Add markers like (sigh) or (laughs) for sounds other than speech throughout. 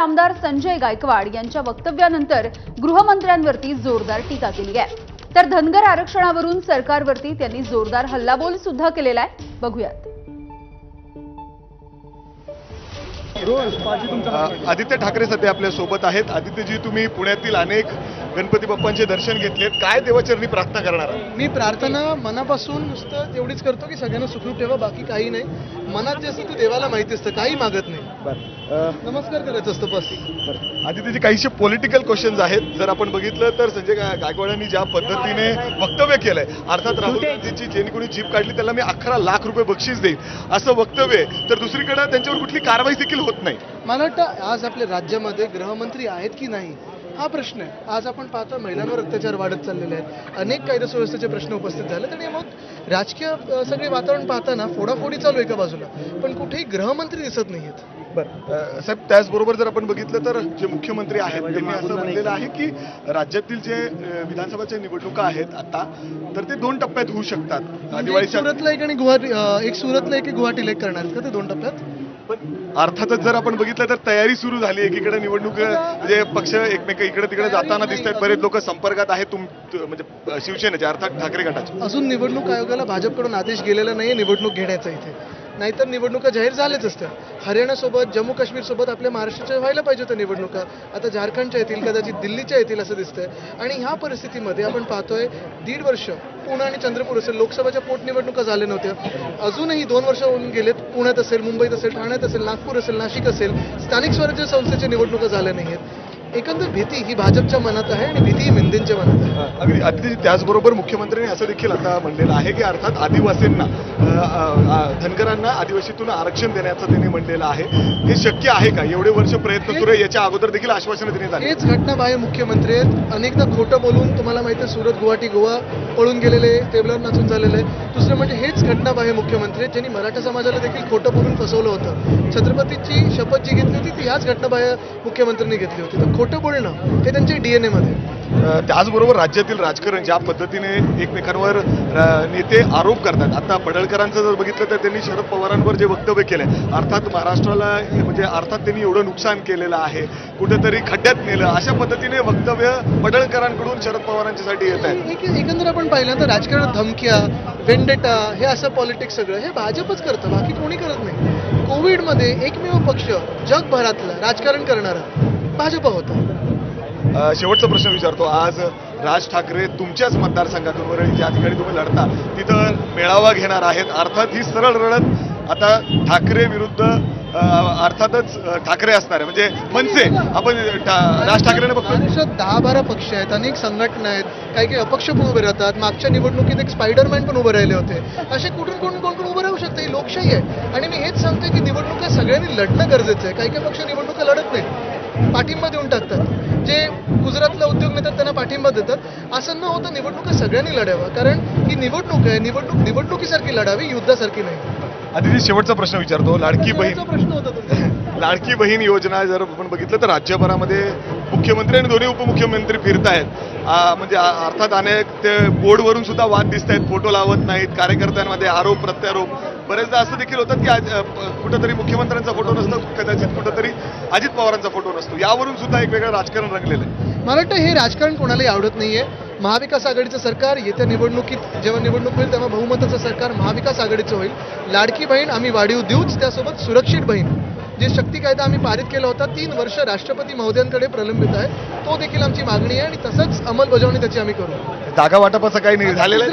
आमदार संजय गायकवाड यांच्या वक्तव्यानंतर गृहमंत्र्यांवरती जोरदार टीका केली आहे. तर धनगर आरक्षणावरून सरकारवरती त्यांनी जोरदार हल्लाबोल सुद्धा केलेला आहे. बघूयात. आदित्य ठाकरे सध्या आपल्यासोबत आहेत. आदित्यजी तुम्ही पुण्यातील अनेक गणपती बाप्पांचे दर्शन घेतलेत. काय देवाचरणी प्रार्थना करणार आहात? मी प्रार्थना मनापासून नुसतं एवढीच करतो की सगळ्यांना सुखरूप ठेवा बाकी काही नाही. मनात जे असतं ते देवाला माहिती असतं काही मागत नाही. नमस्कार करायचं असतं बस. आदित्यजी काहीशे पॉलिटिकल क्वेश्चन्स आहेत. जर आपण बघितलं तर संजय गायकवाडांनी ज्या पद्धतीने वक्तव्य केलंय अर्थात राहुल गांधीची ज्यांनी कोणी जीप काढली त्याला मी अकरा लाख रुपये बक्षीस देईन. असं वक्तव्य तर दुसरीकडे त्यांच्यावर कुठली कारवाई देखील होत नाही. मला वाटतं आज आपल्या राज्यामध्ये गृहमंत्री आहेत की नाही हा प्रश्न आहे. आज आपण पाहतो महिलांवर अत्याचार वाढत चाललेले आहेत. अनेक कायदा सुव्यवस्थेचे प्रश्न उपस्थित झाले. आणि मग राजकीय सगळे वातावरण पाहताना फोडाफोडी चालू आहे एका बाजूला. पण कुठेही गृहमंत्री दिसत नाहीयेत बरं साहेब त्याचबरोबर जर आपण बघितलं तर जे मुख्यमंत्री आहेत त्यांनी असं म्हणलेलं आहे की राज्यातील जे विधानसभाच्या निवडणुका आहेत आता तर ते दोन टप्प्यात होऊ शकतात. दिवाळीच्या सुरतला एक आणि गुवाहाटी एक सुरतला एक गुवाहाटीला एक करणार आहेत का ते दोन टप्प्यात? पण अर्थातच जर आपण बघितलं तर तयारी सुरू झाली. एकीकडे निवडणूक म्हणजे पक्ष एकमेक इकडे तिकडे जाताना दिसत आहेत. बरेच लोक संपर्कात आहेत तुम म्हणजे शिवसेनेचे अर्थात ठाकरे गटाचे. अजून निवडणूक आयोगाला भाजपकडून आदेश गेलेला नाही निवडणूक घेण्याचा इथे. नाहीतर निवडणुका जाहीर झाल्याच असत्या हरियाणासोबत जम्मू काश्मीरसोबत आपल्या महाराष्ट्राच्या व्हायला पाहिजे होत्या निवडणुका. आता झारखंडच्या येतील कदाचित दिल्लीच्या येतील असं दिसतंय. आणि ह्या परिस्थितीमध्ये आपण पाहतोय दीड वर्ष पुणे आणि चंद्रपूर असेल लोकसभेच्या पोटनिवडणुका झाल्या नव्हत्या. अजूनही दोन वर्ष होऊन गेलेत. पुण्यात असेल मुंबईत असेल ठाण्यात असेल नागपूर असेल नाशिक असेल. स्थानिक स्वराज्य संस्थेच्या निवडणुका झाल्या नाही आहेत एकंदर भीती ही भाजपच्या मनात आहे आणि भीती ही मिंदेंच्या मनात आहे. अगदी अगदी त्याचबरोबर मुख्यमंत्र्यांनी असं देखील आता म्हणलेलं आहे की अर्थात आदिवासींना धनगरांना आदिवासीतून आरक्षण देण्याचं त्यांनी म्हणलेलं आहे. हे शक्य आहे का? एवढे वर्ष प्रयत्न सुरू आहे याच्या अगोदर देखील आश्वासनं देण्यात आली. हेच घटनाबाह्य मुख्यमंत्री आहेत. अनेकदा खोटं बोलून तुम्हाला माहिती आहे सुरत गुवाहाटी गोवा पळून गेलेले टेबलवर नाचून झालेले आहे. दुसरं म्हणजे हेच घटनाबाह्य मुख्यमंत्री आहेत ज्यांनी मराठा समाजाला देखील खोटं बोलून फसवलं होतं. छत्रपतीची शपथ जी घेतली होती ती ह्याच घटनाबाह्य मुख्यमंत्र्यांनी घेतली होती. तर खोटं बोलणं हे त्यांच्या डीएनए मध्ये. आहे. अ, त्याचबरोबर राज्यातील राजकारण ज्या पद्धतीने एकमेकांवर नेते आरोप करतात. आता पडळकरांचं जर बघितलं तर त्यांनी शरद पवारांवर जे वक्तव्य केलंय अर्थात महाराष्ट्राला म्हणजे अर्थात त्यांनी एवढं नुकसान केलेलं आहे कुठेतरी खड्ड्यात नेलं अशा पद्धतीने वक्तव्य पडळकरांकडून शरद पवारांच्यासाठी येत आहे एक एकंदर आपण पाहिलं तर राजकारणात धमक्या वेंडेटा हे असं पॉलिटिक्स सगळं हे भाजपच करतं बाकी कोणी करत नाही. कोविडमध्ये एकमेव पक्ष जगभरातला राजकारण करणारा भाजप होता. शेवटचा प्रश्न विचारतो. आज राज ठाकरे तुमच्याच मतदारसंघातून वरळी ज्या ठिकाणी तुम्ही लढता तिथं मेळावा घेणार आहेत. अर्थात ही सरळ लढत आता ठाकरे विरुद्ध अर्थातच ठाकरे असणार आहे म्हणजे मनसे. आपण राज ठाकरेने बघतो दहा बारा पक्ष आहेत अनेक संघटना आहेत. काही काही अपक्ष पण उभे राहतात. मागच्या निवडणुकीत एक स्पायडरमॅन पण उभे राहिले होते. असे कुठून कोण कोण कोण उभं राहू शकते? ही लोकशाही आहे. आणि मी हेच सांगते की निवडणुका सगळ्यांनी लढणं गरजेचं आहे. काही काही पक्ष निवडणुका लढत नाही पाठिंबा देऊन टाकतात. जे गुजरातला उद्योग नेतात त्यांना पाठिंबा देतात. असं न होता निवडणुका सगळ्यांनी लढावं कारण ही निवडणूक आहे. निवडणूक निवडणुकीसारखी लढावी युद्धासारखी नाही. आधी शेवटचा प्रश्न विचारतो. लाडकी बहीण. प्रश्न होता तुमचा. (laughs) लाडकी बहीण योजना जर आपण बघितलं तर राज्यभरामध्ये मुख्यमंत्री आणि दोन्ही उपमुख्यमंत्री फिरतायत. म्हणजे अर्थात अनेक ते बोर्डवरून सुद्धा वाद दिसत आहेत फोटो लावत नाहीत. कार्यकर्त्यांमध्ये आरोप प्रत्यारोप. बरेचदा असं देखील होतं की आज, कुठंतरी मुख्यमंत्र्यांचा फोटो नसतो कदाचित कुठंतरी अजित पवारांचा फोटो नसतो. यावरून सुद्धा एक वेगळं राजकारण रंगलेलं आहे. मला वाटतं हे राजकारण कोणालाही आवडत नाहीये. महाविकास आघाडीचं सरकार येत्या निवडणुकीत जेव्हा निवडणूक होईल तेव्हा बहुमताचं सरकार महाविकास आघाडीचं होईल. लाडकी बहीण आम्ही वाढीव देऊच त्यासोबत सुरक्षित बहीण. जे शक्ती कायदा आम्ही पारित केला होता तीन वर्ष राष्ट्रपती महोदयांकडे प्रलंबित आहे. तो देखील आमची मागणी आहे आणि तसंच अंमलबजावणी त्याची आम्ही करू. जागा वाटपाचं काही नाही झालेलं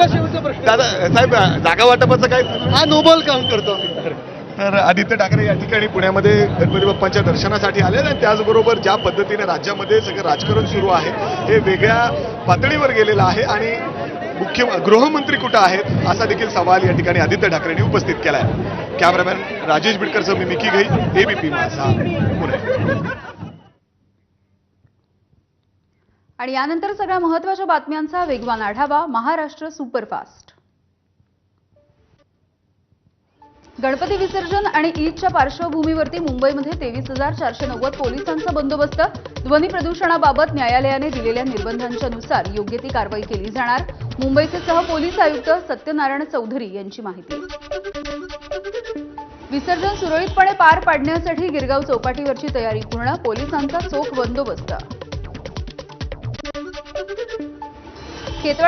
दादा साहेब जागा वाटपाचं काय हा नोबल काम करतो आम्ही. तर आदित्य ठाकरे या ठिकाणी पुण्यामध्ये गणपती बाप्पांच्या दर्शनासाठी आले आणि त्याचबरोबर ज्या पद्धतीने राज्यामध्ये सगळं राजकारण सुरू आहे हे वेगळ्या पातळीवर गेलेलं आहे आणि मुख्य गृहमंत्री कुठं आहेत असा देखील सवाल या ठिकाणी आदित्य ठाकरेंनी उपस्थित केला आहे कॅमेरामॅन राजेश बिडकरचं मी मिकी घई एबीपी माझा पुणे. आणि यानंतर सगळ्या महत्त्वाच्या बातम्यांचा वेगवान आढावा महाराष्ट्र सुपरफास्ट. गणपती विसर्जन आणि ईदच्या पार्श्वभूमीवरती मुंबईमध्ये तेवीस हजार चारशे नव्वद पोलिसांचा बंदोबस्त. ध्वनी प्रदूषणाबाबत न्यायालयाने दिलेल्या निर्बंधांच्या नुसार योग्य ती कारवाई केली जाणार. मुंबईचे सहपोलीस आयुक्त सत्यनारायण चौधरी यांची माहिती. विसर्जन सुरळीतपणे पार पाडण्यासाठी गिरगाव चौपाटीवरची तयारी पूर्ण पोलिसांचा चोख बंदोबस्त.